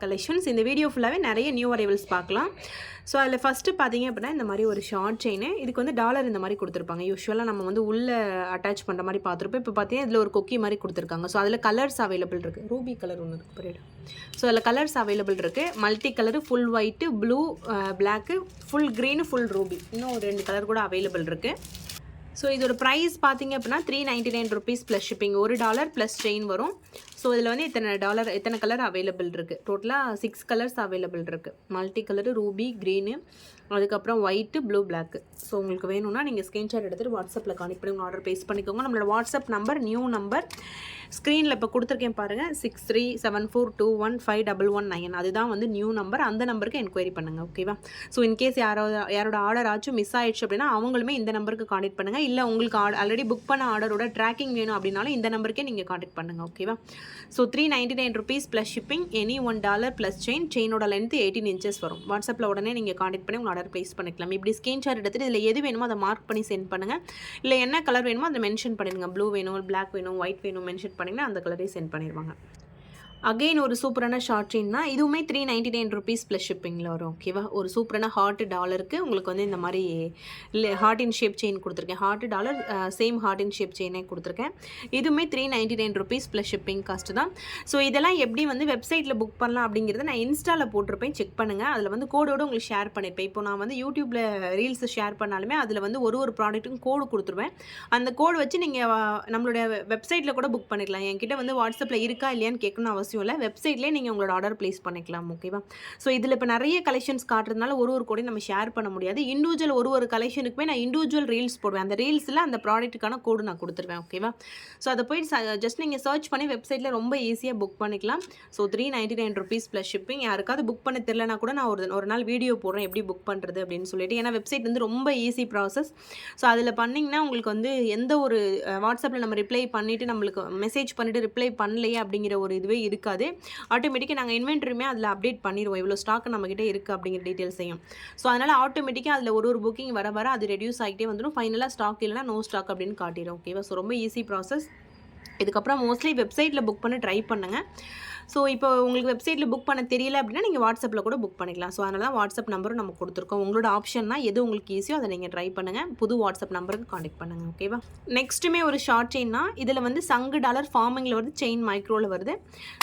Collections இந்த video ஃபுல்லாகவே நிறைய நியூ அரைவல்ஸ் பார்க்கலாம். ஸோ அதில் ஃபஸ்ட்டு பார்த்தீங்க அப்படின்னா இந்த மாதிரி ஒரு ஷார்ட் செயின் இதுக்கு வந்து டாலர் இந்த மாதிரி கொடுத்துருப்பாங்க. யூஸ்வலாக நம்ம வந்து உள்ளே அட்டாச் பண்ணுற மாதிரி பார்த்துருப்போம். இப்போ பார்த்தீங்கன்னா இதில் ஒரு கொக்கி மாதிரி கொடுத்துருக்காங்க. ஸோ அதில் கலர்ஸ் அவைலபிள் இருக்குது ரூபி கலர் ஒன்று இருக்குது பரேடு ஸோ அதில் கலர்ஸ் அவைலபிள் இருக்குது multi colour full white blue black full green full ruby இன்னும் ஒரு ரெண்டு கலர் கூட அவைலபிள் இருக்குது ஸோ இதோட ப்ரைஸ் பார்த்தீங்க அப்படின்னா three ninety nine rupees plus shipping ஒரு டாலர் ப்ளஸ் செயின் வரும். ஸோ இதில் வந்து இத்தனை டாலர் எத்தனை கலர் அவைலபிள் இருக்குது டோட்டலாக சிக்ஸ் கலர்ஸ் அவைலபிள் இருக்குது மல்டி கலரு ரூபி க்ரீனு அதுக்கப்புறம் ஒயிட்டு ப்ளூ பிளாக்கு ஸோ உங்களுக்கு வேணும்னா நீங்கள் ஸ்க்ரீன்ஷாட் எடுத்துகிட்டு வாட்ஸ்அப்பில் கான்டெக்ட் பண்ணி உங்கள் ஆர்டர் பேஸ் பண்ணிக்கோங்க. நம்மளோட வாட்ஸ்அப் நம்பர் நியூ நம்பர் ஸ்க்ரீனில் இப்போ கொடுத்துருக்கேன் பாருங்கள் six three seven four two one five double one nine அதுதான் வந்து நியூ நம்பர் அந்த நம்பருக்கு என்கொயரி பண்ணுங்கள் ஓகேவா ஸோ இன்கேஸ் யாரோ யாரோட ஆர்டர் ஆச்சும் மிஸ் ஆயிடுச்சு அப்படின்னா அவங்களுமே இந்த நம்பருக்கு காண்டெக்ட் பண்ணுங்கள் இல்லை உங்களுக்கு ஆல்ரெடி புக் பண்ண ஆர்டரோட ட்ராக்கிங் வேணும் அப்படின்னாலும் இந்த நம்பருக்கே நீங்கள் கான்டெக்ட் பண்ணுங்கள் ஓகேவா so three ninety nine rupees plus shipping any one dollar plus chain செயினோட length eighteen inches வரும். வாட்ஸ்அப்பில் உடனே நீங்கள் கான்டெக்ட் பண்ணி உங்கள் கலர் ப்ளேஸ் பண்ணிக்கலாம். இப்படி ஸ்க்ரீன்ஷாட் எடுத்துகிட்டு இதில் எது வேணுமோ அதை மார்க் பண்ணி சென்ட் பண்ணுங்கள் இல்லை என்ன கலர் வேணுமோ அதை மென்ஷன் பண்ணிடுங்க. ப்ளூ வேணும் பிளாக் வேணும் ஒயிட் வேணும் மென்ஷன் பண்ணிங்கன்னா அந்த கலரே சென்ட் பண்ணிடுவாங்க. அகெயின் ஒரு சூப்பரான ஷார்ட் செயின் தான் இதுவுமே three ninety nine rupees plus ஷிப்பிங்கில் வரும் ஓகேவா ஒரு சூப்பரான ஹார்ட் டாலருக்கு உங்களுக்கு வந்து இந்த மாதிரி இல்லை ஹார்ட் இன் ஷேப் செயின் கொடுத்துருக்கேன். Heart dollar same heart in shape செயினே கொடுத்துருக்கேன். இதுவுமே three ninety nine rupees plus shipping cost தான். ஸோ இதெல்லாம் எப்படி வந்து வெப்சைட்டில் புக் பண்ணலாம் அப்படிங்கிறத நான் இன்ஸ்டாவில் போட்டிருப்பேன். செக் பண்ணுங்கள் அதில் வந்து கோடோடு உங்களுக்கு ஷேர் பண்ணியிருப்பேன் இப்போ நான் வந்து யூடியூப்பில் ரீல்ஸ் ஷேர் பண்ணாலுமே அதில் வந்து ஒரு ஒரு ப்ராடக்ட்டுக்கும் கோடு கொடுத்துருவேன். அந்த கோடு வச்சு நீங்கள் நம்மளுடைய வெப்சைட்டில் கூட புக் பண்ணிக்கலாம். என்கிட்ட வந்து வாட்ஸ்அப்பில் இருக்கா இல்லையான்னு கேட்கணும்னு அவசியம் இல்லை வெப்சைட்லேயே நீங்கள் உங்களோட ஆர்டர் ப்ளேஸ் பண்ணிக்கலாம் ஓகேவா ஸோ இதில் இப்போ நிறைய கலெக்ஷன்ஸ் காட்டுறதுனால ஒரு ஒரு கோடையும் நம்ம ஷேர் பண்ண முடியாது. இண்டிவிஜுவல் ஒரு ஒரு கலெக்ஷனுக்குமே நான் இண்டிவிஜுவல் ரீல்ஸ் போடுவேன். அந்த ரீல்ஸில் அந்த ப்ராடக்ட்டுக்கான கோடு நான் கொடுத்துருவேன் ஓகேவா ஸோ அதை போய் ஜஸ்ட் நீங்கள் சர்ச் பண்ணி வெப்சைட்டில் ரொம்ப ஈஸியாக புக் பண்ணிக்கலாம். So three ninety nine rupees plus shipping யாருக்காவது புக் பண்ண தெரிலனா கூட நான் ஒரு ஒரு நாள் வீடியோ போடுறேன். எப்படி புக் பண்ணுறது அப்படின்னு சொல்லிட்டு. ஏன்னா வெப்சைட் வந்து ரொம்ப ஈஸி ப்ராசஸ் ஸோ அதில் பண்ணிங்கன்னா உங்களுக்கு வந்து எந்த ஒரு வாட்ஸ்அப்பில் நம்ம ரிப்ளை பண்ணிவிட்டு நம்மளுக்கு மெசேஜ் பண்ணிவிட்டு ரிப்ளை பண்ணலையே அப்படிங்கிற ஒரு இதுவே இருக்குது இருக்காது. ஆட்டோமேட்டிக்காக நாங்கள் இன்வென்ட்ரியுமே அதில் அப்டேட் பண்ணிடுவோம் இவ்வளோ ஸ்டாக் நம்மக்கிட்ட இருக்குது அப்படிங்கிற டீட்டெயில்ஸையும் ஸோ அதனால் ஆட்டோமேட்டிக்காக அதில் ஒரு ஒரு புக்கிங் வர வர அது ரெடியூஸ் ஆகிட்டே வந்துடும். ஃபைனலாக ஸ்டாக் இல்லைனா நோ ஸ்டாக் அப்படின்னு காட்டிடும் ஓகேவா ஸோ ரொம்ப ஈஸி ப்ராசஸ் இதுக்கப்புறம் மோஸ்ட்லி வெப்சைட்டில் புக் பண்ணி ட்ரை பண்ணுங்கள் ஸோ இப்போ உங்களுக்கு வெப்சைட்டில் புக் பண்ண தெரியல அப்படின்னா நீங்கள் வாட்ஸ்அப்பில் கூட புக் பண்ணிக்கலாம். ஸோ அதனால தான் வாட்ஸ்அப் நம்பரும் நம்ம கொடுத்துருக்கோம். உங்களோட ஆப்ஷன்னா எது உங்களுக்கு ஈஸியோ அதை நீங்கள் ட்ரை பண்ணுங்கள் புது வாட்ஸ்அப் நம்பருக்கு காண்டாக்ட் பண்ணுங்கள் ஓகேவா நெக்ஸ்ட்டுமே ஒரு ஷார்ட் செயின்னா இதில் வந்து சங்கு டாலர் ஃபார்மிங்கில் வருது செயின் மைக்ரோவில் வருது.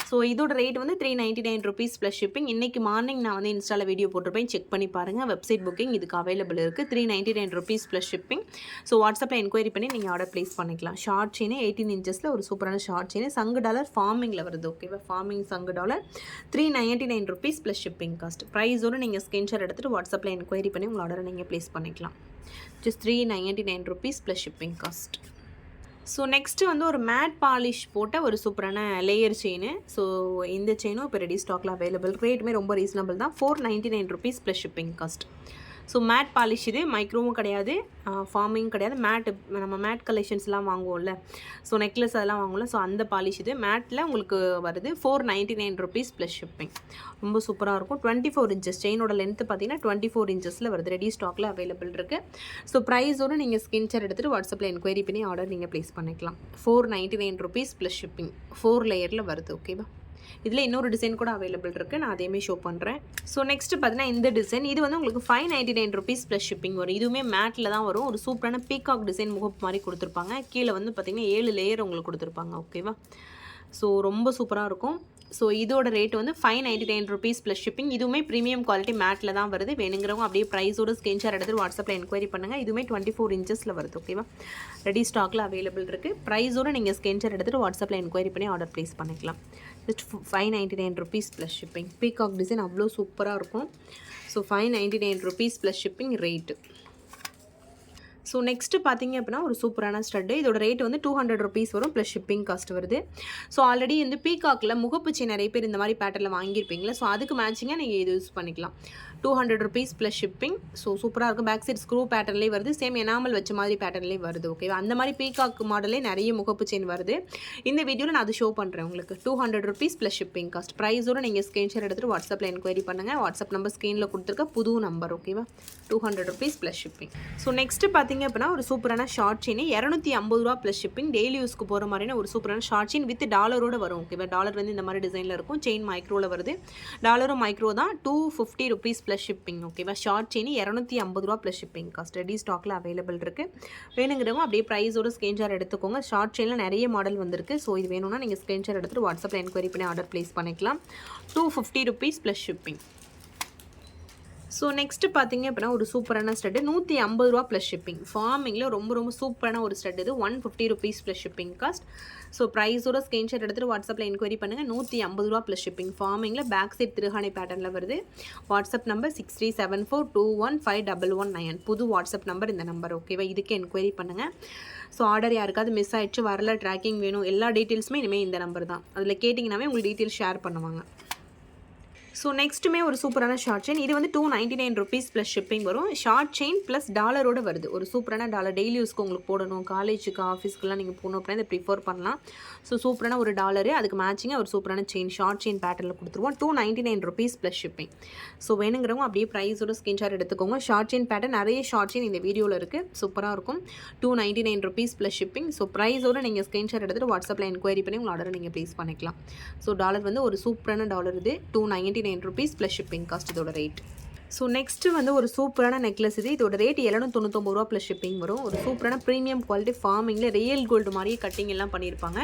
ஸோ இதோட ரேட் வந்து three ninety nine rupees plus shipping இன்றைக்கி மார்னிங் நான் வந்து இன்ஸ்டாவில் வீடியோ போட்டிருப்பேன். செக் பண்ணி பாருங்கள் வெப்சைட் புக்கிங் இதுக்கு அவைலபிள் இருக்குது three ninety nine rupees plus shipping so வாட்ஸ்அப்பில் என்கொயரி பண்ணி நீங்கள் ஆர்டர் ப்ளேஸ் பண்ணிக்கலாம். ஷார்ட் செயின் எயிட்டீன் இன்ச்சஸில் ஒரு சூப்பரான ஷார்ட் செயின் சங்கு டாலர் ஃபார்மிங்கில் வருது ஓகேவா ஃபார்மிங் சங்கு dollar three ninety nine rupees plus shipping cost ப்ரைஸோடு நீங்கள் ஸ்க்ரீன்ஷாட் எடுத்துகிட்டு வாட்ஸ்அப்பில் என்கொயரி பண்ணி உங்கள் ஆர்டரை நீங்கள் ப்ளேஸ் பண்ணிக்கலாம். Just three ninety nine rupees plus shipping cost so next வந்து ஒரு மேட் பாலிஷ் போட்ட ஒரு சூப்பரான லேயர் செயின் ஸோ இந்த செயினும் இப்போ ரெடி ஸ்டாக்கில் அவைலபிள் ரேட்டுமே ரொம்ப ரீசனபிள் தான். Four ninety nine rupees plus shipping cost so matte polish இது மைக்ரோவும் கிடையாது. ஃபார்மிங் கிடையாது. மேட் நம்ம மேட் கலெக்ஷன்ஸ்லாம் வாங்குவோம்ல. ஸோ நெக்லஸ் அதெல்லாம் வாங்குவோம்ல. ஸோ அந்த பாலிஷ் இது. மேட்டில் உங்களுக்கு வருது four ninety nine rupees plus shipping ரொம்ப சூப்பராக இருக்கும். டுவெண்ட்டி ஃபோர் இன்ச்சஸ் செயினோட லென்த்து பார்த்தீங்கன்னா டுவெண்ட்டி ஃபோர் இன்ச்சஸில் வருது. ரெடி ஸ்டாக்கில் அவைலபிள் இருக்குது ஸோ ப்ரைஸோடு நீங்கள் ஸ்கின்சர் எடுத்துகிட்டு வாட்ஸ்அப்பில் என்கொயரி பண்ணி ஆர்டர் நீங்கள் ப்ளேஸ் பண்ணிக்கலாம். Four ninety nine rupees plus shipping four லேயரில் வருது ஓகேவா இதில் இன்னொரு டிசைன் கூட அவைலபிள் இருக்குது நான் அதையுமே ஷோ பண்ணுறேன் ஸோ நெக்ஸ்ட் பார்த்தீங்கன்னா இந்த டிசைன் இது வந்து உங்களுக்கு five ninety nine rupees plus shipping வரும். இதுவுமே மேட்டில் தான் வரும். ஒரு சூப்பரான பீகாக் டிசைன் முகப்பு மாதிரி கொடுத்துருப்பாங்க. கீழே வந்து பார்த்திங்கன்னா ஏழு லேயர் உங்களுக்கு கொடுத்துருப்பாங்க. ஓகேவா ஸோ ரொம்ப சூப்பராக இருக்கும். ஸோ இதோட ரேட் வந்து five ninety nine rupees plus shipping இதுவுமே ப்ரீமியம் குவாலிட்டி மேட்டில் தான் வருது. வேணுங்கிறவங்க அப்படியே ப்ரைஸோட ஸ்கிரீன்ஷாட் எடுத்து வாட்ஸ்அப்பில் என்கொயரி பண்ணுங்கள் இதுவுமே டுவெண்ட்டி ஃபோர் இன்ச்சஸில் வருது ஓகேவா ரெடி ஸ்டாக்கில் அவைலபிள் இருக்குது ப்ரைஸோட நீங்கள் ஸ்கிரீன்ஷாட் எடுத்துகிட்டு வாட்ஸ்அப்பில் என்கொயரி பண்ணி ஆர்டர் ப்ளேஸ் பண்ணிக்கலாம். Just five ninety nine rupees plus shipping peacock design அவ்வளோ சூப்பராக இருக்கும். So five ninety nine rupees plus shipping rate so next பார்த்தீங்க அப்படின்னா ஒரு சூப்பரான ஸ்டட்டு. இதோட ரேட் வந்து டூ ஹண்ட்ரட் ருபீஸ் வரும் ப்ளஸ் ஷிப்பிங் காஸ்ட் வருது. ஸோ ஆல்ரெடி வந்து பீகாக்கில் முகப்பூச்சி நிறைய பேர் இந்த மாதிரி பேட்டர்னில் வாங்கியிருப்பீங்களா? ஸோ அதுக்கு மேட்சிங்காக நீங்கள் இது யூஸ் பண்ணிக்கலாம். Two hundred rupees plus shipping so சூப்பராக இருக்கும். பேக் சைட் ஸ்க்ரூ பேட்டர்லேயே வருது. சேம் எனாமல் வச்ச மாதிரி பேட்டர்ன்லேயே வருது. ஓகேவா அந்த மாதிரி பீகாக் மாடலே நிறைய முகப்பு செயின் வருது. இந்த வீடியோவில் நான் அது ஷோ பண்ணுறேன் உங்களுக்கு. Two hundred rupees plus shipping cost ப்ரைஸோட நீங்கள் ஸ்க்ரீன்ஷாட் எடுத்துகிட்டு வாட்ஸ்அப்பில் என்கொயரி பண்ணுங்கள் வாட்ஸ்அப் நம்பர் ஸ்க்ரீனில் கொடுத்துருக்க புது நம்பர் ஓகேவா two hundred rupees plus shipping so next பார்த்தீங்க அப்படின்னா ஒரு சூப்பரான ஷார்ட் செயின் இரநூத்தி ஐம்பது ரூபா ப்ளஸ் ஷிப்பிங் டெய்லி யூஸ்க்கு போகிற மாதிரியான ஒரு சூப்பரான ஷார்ட் செயின் வித் டாலரோட வரும் ஓகேவா டாலர் வந்து இந்த மாதிரி டிசைனில் இருக்கும். செயின் மைக்ரோவில் வருது. டாலரும் மைக்ரோ தான் two fifty rupees plus shipping ஓகேவா ஷார்ட் செயின் இரநூத்தி ஐம்பது ரூபா ப்ளஸ் ஷிப்பிங் காஸ்ட் ரெடி ஸ்டாக்கில் அவைலபிள் இருக்குது வேணுங்கிறவங்க அப்படியே ப்ரைஸோட ஸ்க்ரீன்ஷாட் எடுத்துக்கோங்க. ஷார்ட் செயினில் நிறைய மாடல் வந்திருக்கு. ஸோ இது வேணும்னா நீங்கள் ஸ்க்ரீன்ஷாட் எடுத்துகிட்டு வாட்ஸ்அப்பில் என்கொயரி பண்ணி ஆர்டர் ப்ளேஸ் பண்ணிக்கலாம். Two fifty rupees plus shipping so next பார்த்தீங்க அப்படின்னா ஒரு சூப்பரான ஸ்டட்டு நூற்றி ஐம்பது ரூபா ப்ளஸ் ஷிப்பிங் ஃபார்மிங்கில் ரொம்ப ரொம்ப சூப்பரான ஒரு ஸ்டட் இது. One fifty rupees plus shipping cost so ப்ரைஸோட screenshot எடுத்துகிட்டு வாட்ஸ்அப்பில் என்கொயரி பண்ணுங்கள் நூற்றி ஐம்பது ரூபா ப்ளஸ் ஷிப்பிங் ஃபார்மிங்கில் பேக் சைட் திருஹானை பேட்டர்னில் வருது. WhatsApp number six three seven four two one five double one nine புது வாட்ஸ்அப் நம்பர் இந்த நம்பர் ஓகேவா இதுக்கு என்கொயரி பண்ணுங்கள் ஸோ ஆர்டர் யாருக்காவது மிஸ் ஆயிடுச்சு வரல ட்ராக்கிங் வேணும் எல்லா டீட்டெயில்ஸுமே இனிமேல் இந்த நம்பர் தான். அதில் கேட்டிங்கனாவே உங்களுக்கு டீட்டெயில்ஸ் ஷேர் பண்ணுவாங்க. ஸோ நெக்ஸ்ட்டுமே ஒரு சூப்பரான ஷார்ட் செயின் இது வந்து two ninety nine rupees plus shipping வரும். ஷார்ட் செயின் ப்ளஸ் டாலரோட வருது. ஒரு சூப்பரான டாலர் டெய்லி யூஸ்க்கு உங்களுக்கு போடணும். காலேஜுக்கு ஆஃபீஸ்க்குலாம் நீங்கள் போகணும் அப்படின்னா இதை ப்ரிஃபர் பண்ணலாம். ஸோ சூப்பரான ஒரு டாலரு அதுக்கு மேட்சிங்காக ஒரு சூப்பரான செயின் ஷார்ட் செயின் பேட்டர்னில் கொடுத்துருவோம். Two ninety nine rupees plus shipping so வேணுங்கிறவங்க அப்படியே ப்ரைஸோட ஸ்கிரீன்ஷாட் எடுத்துக்கோங்க. ஷார்ட் செயின் பேட்டர் நிறைய ஷார்ட் செயின் இந்த வீடியோவில் இருக்குது சூப்பராக இருக்கும். Two ninety nine rupees plus shipping so ப்ரைஸோட நீங்கள் ஸ்க்ரீன்ஷாட் எடுத்துகிட்டு வாட்ஸ்அப்பில் என்கொயரி பண்ணி உங்கள் ஆர்டரை நீங்கள் ப்ளேஸ் பண்ணிக்கலாம். ஸோ டாலர் வந்து ஒரு சூப்பரான டாலர் இது. Two ninety nine rupees plus shipping cost இதோட ரேட் ஸோ நெக்ஸ்ட்டு வந்து ஒரு சூப்பரான நெக்லஸ் இது. இதோட ரேட் எழுநூத்தி தொண்ணூத்தொம்பது ரூபா ப்ளஸ் ஷிப்பிங் வரும். ஒரு சூப்பரான ப்ரீமியம் குவாலிட்டி ஃபார்மிங்கில் ரியல் கோல்டு மாதிரியே கட்டிங் எல்லாம் பண்ணியிருப்பாங்க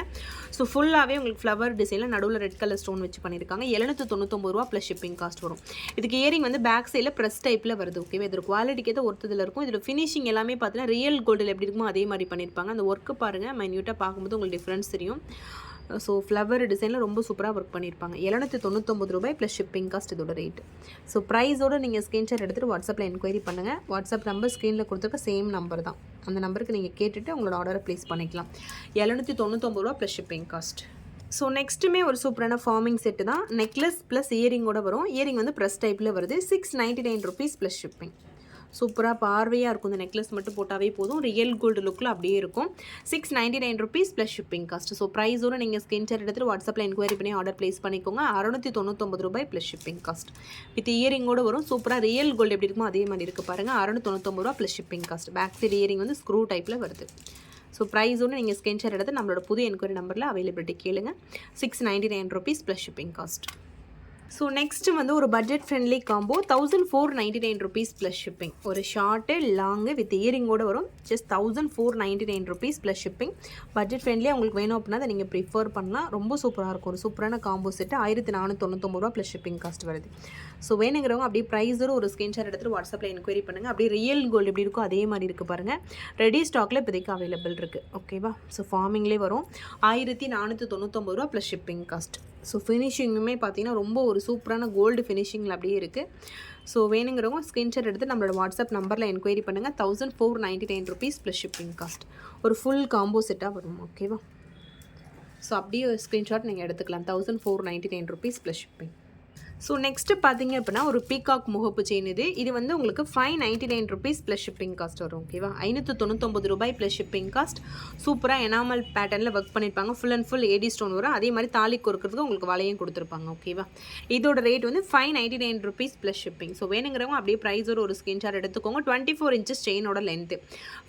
ஸோ ஃபுல்லாகவே உங்களுக்கு ஃப்ளவர் டிசைனில் நடுவில் ரெட் கலர் ஸ்டோன் வச்சு பண்ணியிருக்காங்க எழுநூத்தி தொண்ணூத்தொம்பது ரூபா ப்ளஸ் ஷிப்பிங் காஸ்ட் வரும். இதுக்கு இயரிங் வந்து பேக் சைடில் ப்ரெஸ் டைப்பில் வருது ஓகேவா இதோட குவாலிட்டிக்கு ஏதோ ஒருத்ததில் இருக்கும். இதில் ஃபினிஷிங் எல்லாமே பார்த்தீங்கன்னா ரியல் கோல்டில் எப்படி இருக்குமோ அதே மாதிரி பண்ணியிருப்பாங்க அந்த ஒர்க்கு பாருங்கள் மைன்யூட்டாக பார்க்கும்போது உங்களுக்கு டிஃப்ரென்ஸ் தெரியும். ஸோ ஃப்ளவர் டிசைனில் ரொம்ப சூப்பராக ஒர்க் பண்ணியிருப்பாங்க எழுநூற்றி தொண்ணூத்தொம்பது ரூபாய் ப்ளஸ் ஷிப்பிங் காஸ்ட் இதோட ரேட் ஸோ ப்ரைஸோடு நீங்கள் ஸ்க்ரீன்ஷாட் எடுத்துகிட்டு வாட்ஸ்அப்பில் என்கொயரி பண்ணுங்கள் வாட்ஸ்அப் நம்பர் ஸ்க்ரீனில் கொடுத்துருக்க சேம் நம்பர் தான். அந்த நம்பருக்கு நீங்கள் கேட்டுட்டு உங்களோட ஆர்டரை ப்ளேஸ் பண்ணிக்கலாம். எழுநூற்றி தொண்ணூத்தொம்பது ரூபா ப்ளஸ் ஷிப்பிங் காஸ்ட் ஸோ நெக்ஸ்ட்டுமே ஒரு சூப்பரான ஃபார்மிங் செட்டு தான். நெக்லஸ் ப்ளஸ் இயரிங்கோட வரும். இயரிங் வந்து ப்ரெஸ் டைப்பில் வருது. Six ninety nine rupees plus shipping சூப்பராக பார்வையாக இருக்கும். இந்த நெக்லஸ் மட்டும் போட்டாவே போதும். ரியல் கோல்டு லுக்கில் அப்படியே இருக்கும். Six ninety nine rupees plus shipping cost so ப்ரைஸோட நீங்கள் ஸ்கிரீன்ஷாட் எடுத்துகிட்டு வாட்ஸ்அப்பில் என்கொயரி பண்ணி ஆர்டர் ப்ளேஸ் பண்ணிக்கோங்க. அறுநூற்றி தொண்ணூத்தொம்பது ரூபாய் ப்ளஸ் ஷிப்பிங் காஸ்ட் வித் இயரிங்கோட வரும். சூப்பராக ரியல் கோல்டு எப்படி இருக்குமோ அதே மாதிரி இருக்குது பாருங்கள் அறுநூற்றி தொண்ணூத்தொம்பது ரூபா plus shipping cost back side earring வந்து ஸ்க்ரூ டைப்பில் வருது. ஸோ ப்ரைஸோட நீங்கள் ஸ்கிரீன்ஷாட் எடுத்து நம்மளோட புது என்கொயரி நம்பரில் அவைலபிலிட்டி கேளுங்க. Six ninety nine rupees plus shipping cost so next வந்து ஒரு budget friendly combo thousand four ninety nine rupees plus shipping ஒரு ஷார்ட்டு லாங்கு வித் இயரிங்கோட வரும். Just thousand four ninety nine rupees plus shipping budget ஃப்ரெண்ட்லியாக உங்களுக்கு வேணும் அப்படின்னா அதை நீங்கள் ப்ரிஃபர் பண்ணலாம். ரொம்ப சூப்பராக இருக்கும். ஒரு சூப்பரான காம்போ செட்டு ஆயிரத்தி நானூற்றி தொண்ணூத்தொம்பது ரூபா ப்ளஸ் ஷிப்பிங் காஸ்ட் வருது. ஸோ வேணுங்கிறவங்க அப்படியே ப்ரைஸோட ஒரு ஸ்க்ரீன்ஷாட் எடுத்துகிட்டு வாட்ஸ்அப்பில் என்கொயரி பண்ணுங்கள் அப்படியே ரியல் கோல்டு எப்படி இருக்கோ அதே மாதிரி இருக்குது பாருங்கள் ரெடி ஸ்டாக்கில் இப்போதைக்கு அவைலபிள் இருக்குது ஓகேவா ஸோ ஃபார்மிங்லேயே வரும். ஆயிரத்தி நானூற்றி தொண்ணூத்தொம்பது ரூபா ப்ளஸ் ஷிப்பிங் காஸ்ட் ஸோ ஃபினிஷிங்குமே பார்த்தீங்கன்னா ரொம்ப ஒரு சூப்பரான கோல்டு ஃபினிஷிங்கில் அப்படியே இருக்குது ஸோ வேணுங்கிறவங்க ஸ்க்ரீன்ஷாட் எடுத்து நம்மளோட வாட்ஸ்அப் நம்பரில் என்கொயரி பண்ணுங்கள் thousand four ninety nine rupees plus shipping cost ஒரு ஃபுல் காம்போ செட்டாக வரும் ஓகேவா ஸோ அப்படியே ஸ்க்ரீன்ஷாட் நீங்கள் எடுத்துக்கலாம். Thousand four ninety nine rupees plus shipping so next பார்த்தீங்க அப்படின்னா ஒரு பீகாக் முகப்பு செயின் இது. இது வந்து உங்களுக்கு five ninety nine rupees plus shipping cost வரும் ஓகேவா ஐநூற்றி தொண்ணூத்தொம்பது ரூபாய் ப்ளஸ் ஷிப்பிங் காஸ்ட் சூப்பராக எனாமல் பேட்டர்னில் ஒர்க் பண்ணியிருப்பாங்க full and full AD stone வரும். அதே மாதிரி தாலி கொடுக்குறதுக்கு உங்களுக்கு வலையும் கொடுத்துருப்பாங்க ஓகேவா இதோட ரேட் வந்து five ninety nine rupees plus shipping so வேணுங்கிறவங்க அப்படியே ப்ரைஸோட ஒரு ஸ்கிரீன்ஷாட் எடுத்துக்கோங்க. Twenty four inches செயினோட length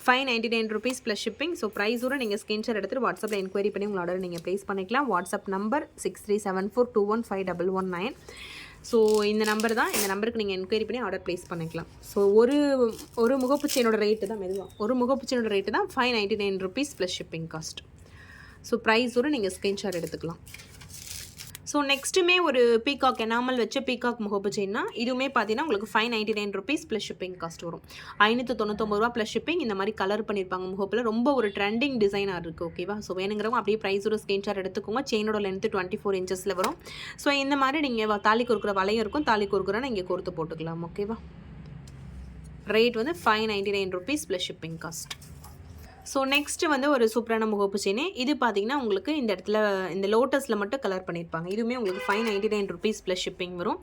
five ninety nine rupees plus shipping so ப்ரைஸோட நீங்கள் ஸ்கிரீன்ஷாட் எடுத்துகிட்டு வாட்ஸ்அப்பில் என்கொயரி பண்ணி உங்களோட ஆர்டர் நீங்கள் ப்ளேஸ் பண்ணிக்கலாம். WhatsApp number six three seven four two one five double one nine so இந்த நம்பர் தான். இந்த நம்பருக்கு நீங்கள் என்கொயரி பண்ணி ஆர்டர் ப்ளேஸ் பண்ணிக்கலாம். ஸோ ஒரு ஒரு முகப்பு ரேட்டு தான் மெதுவாக ஒரு முகப்பு ரேட்டு தான் five ninety nine rupees plus shipping cost so ப்ரைஸோடு நீங்கள் ஸ்க்ரீன்ஷாட் எடுத்துக்கலாம். ஸோ நெக்ஸ்ட்டுமே ஒரு பீகாக் எனாமல் வச்ச பீகாக் முகப்பு செயின்னா இதுவுமே பார்த்தீங்கன்னா உங்களுக்கு five ninety nine rupees plus shipping cost வரும். ஐநூற்றி தொண்ணூத்தொம்பது ரூபா ப்ளஸ் ஷிப்பிங் இந்த மாதிரி கலர் பண்ணியிருப்பாங்க முகப்பில். ரொம்ப ஒரு ட்ரெண்டிங் டிசைனாக இருக்குது ஓகேவா ஸோ வேணுங்கிறவங்க அப்படியே ப்ரைஸோட ஸ்க்ரீன்ஷாட் எடுத்துக்கோங்க. செயினோட லென்த்து டுவெண்ட்டி ஃபோர் இன்ச்சஸில் வரும். ஸோ இந்த மாதிரி நீங்கள் தாலி கொடுக்குற வலையும் இருக்கும். தாலி கொடுக்குறோன்னா இங்கே கொடுத்து போட்டுக்கலாம் ஓகேவா ரேட் வந்து five ninety nine rupees plus shipping cost so next வந்து ஒரு சூப்பரான முகப்பு செயின் இது பார்த்தீங்கன்னா உங்களுக்கு இந்த இடத்துல இந்த லோட்டஸில் மட்டும் கலர் பண்ணியிருப்பாங்க இதுவுமே உங்களுக்கு five ninety nine rupees plus shipping வரும்.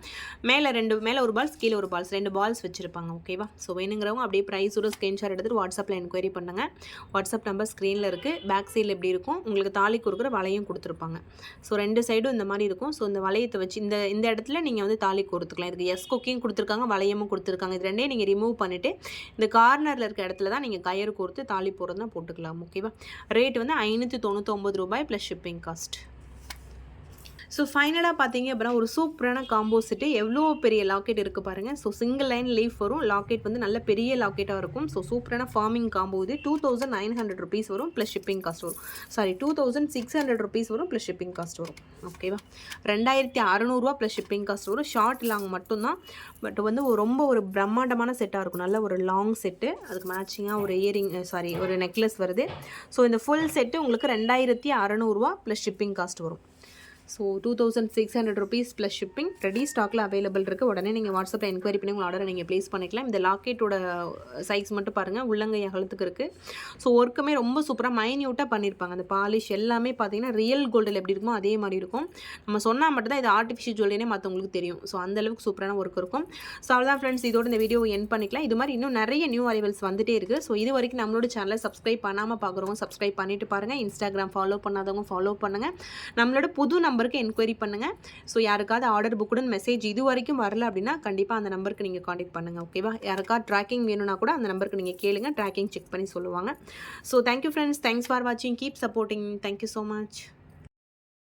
மேலே ரெண்டு மேலே ஒரு பால்ஸ் கீழே ஒரு பால்ஸ் ரெண்டு பால்ஸ் வச்சுருப்பாங்க ஓகேவா ஸோ வேணுங்கிறவங்க அப்படியே ப்ரைஸோட ஸ்க்ரீன்ஷாட் எடுத்துகிட்டு வாட்ஸ்அப்பில் என்கொயரி பண்ணுங்கள் வாட்ஸ்அப் நம்பர் ஸ்க்ரீனில் இருக்குது பேக் சைடில் எப்படி இருக்கும்? உங்களுக்கு தாலி கொடுக்குற வளையம் கொடுத்துருப்பாங்க. ஸோ ரெண்டு சைடும் இந்த மாதிரி இருக்கும். ஸோ இந்த வளையத்தை வச்சு இந்த இந்த இடத்துல நீங்கள் வந்து தாலி கொடுத்துக்கலாம். இதுக்கு எஸ் கொக்கியும் கொடுத்துருக்காங்க வளையமும் கொடுத்துருக்காங்க. இது ரெண்டையும் நீங்கள் ரிமூவ் பண்ணிவிட்டு இந்த கார்னரில் இருக்க இடத்துல தான் நீங்கள் கயிறு கோர்த்து தாலி போடுறதுனா போட்டுக்கலாம் ஓகேவா ரேட் வந்து ஐநூற்றி தொண்ணூத்தொம்பது ரூபாய் ப்ளஸ் ஷிப்பிங் காஸ்ட் ஸோ ஃபைனலாக பார்த்தீங்க அப்படின்னா ஒரு சூப்பரான காம்போ செட்டு எவ்வளோ பெரிய லாக்கெட் இருக்குது பாருங்கள் ஸோ சிங்கிள் லைன் லீஃப் வரும். லாக்கெட் வந்து நல்ல பெரிய லாக்கெட்டாக இருக்கும். ஸோ சூப்பரான ஃபார்மிங் காம்போ இது. Two thousand nine hundred rupees வரும் ப்ளஸ் ஷிப்பிங் காஸ்ட் வரும். Sorry two thousand six hundred rupees வரும் ப்ளஸ் ஷிப்பிங் காஸ்ட் வரும். ஓகேவா ரெண்டாயிரத்தி அறநூறுவா ப்ளஸ் ஷிப்பிங் காஸ்ட் வரும். ஷார்ட் லாங் மட்டும்தான். பட் வந்து ரொம்ப ஒரு பிரம்மாண்டமான செட்டாக இருக்கும். நல்ல ஒரு லாங் செட்டு அதுக்கு மேட்சிங்காக ஒரு இயரிங் சாரி ஒரு நெக்லஸ் வருது. ஸோ இந்த ஃபுல் செட்டு உங்களுக்கு ரெண்டாயிரத்தி அறநூறுவா ப்ளஸ் ஷிப்பிங் காஸ்ட் வரும். So two thousand six hundred rupees plus shipping ready ஸ்டாக்கில் அவைலபிள் இருக்குது உடனே நீங்கள் வாட்ஸ்அப்பில் என்கொயரி பண்ணி உங்கள் ஆர்டரை நீங்கள் ப்ளேஸ் பண்ணிக்கலாம். இந்த லாக்கெட்டோட சைஸ் மட்டும் பாருங்கள் உள்ளங்கை அகலத்துக்கு இருக்குது ஸோ ஒர்க்குமே ரொம்ப சூப்பராக மைன்யூட்டாக பண்ணியிருப்பாங்க அந்த பாலிஷ் எல்லாமே பார்த்தீங்கன்னா ரியல் கோல்டில் எப்படி இருக்குமோ அதே மாதிரி இருக்கும். நம்ம சொன்னால் மட்டும் தான் இது ஆர்டிஃபிஷியல் ஜுவல்லினே மற்றவங்களுக்கு தெரியும். ஸோ அந்தளவுக்கு சூப்பரான ஒர்க் இருக்கும். ஸோ அவ்வளோதான் ஃப்ரெண்ட்ஸ் இதோட இந்த வீடியோ என் பண்ணிக்கலாம். இது மாதிரி இன்னும் நிறைய நியூ அரைவல்ஸ் வந்துட்டே இருக்குது ஸோ இது வரைக்கும் நம்மளோட சேனலை சப்ஸ்கிரைப் பண்ணாமல் பார்க்குறவங்க சப்ஸ்கிரைப் பண்ணிட்டு பாருங்கள் இன்ஸ்டாகிராம் ஃபாலோ பண்ணாதவங்க ஃபாலோ பண்ணுங்கள் நம்மளோட புது நம்பருக்கு என்கொயரி பண்ணுங்கள் ஸோ யாருக்காவது ஆர்டர் புக்குடன் மெசேஜ் இது வரைக்கும் வரல அப்படின்னா கண்டிப்பாக அந்த நம்பருக்கு நீங்கள் காண்டாக்ட் பண்ணுங்கள் ஓகேவா யாருக்காவது ட்ராக்கிங் வேணும்னா கூட அந்த நம்பருக்கு நீங்கள் கேளுங்க ட்ராக்கிங் செக் பண்ணி சொல்லுவாங்க. So thank you friends thanks for வாட்சிங் keep supporting thank you so much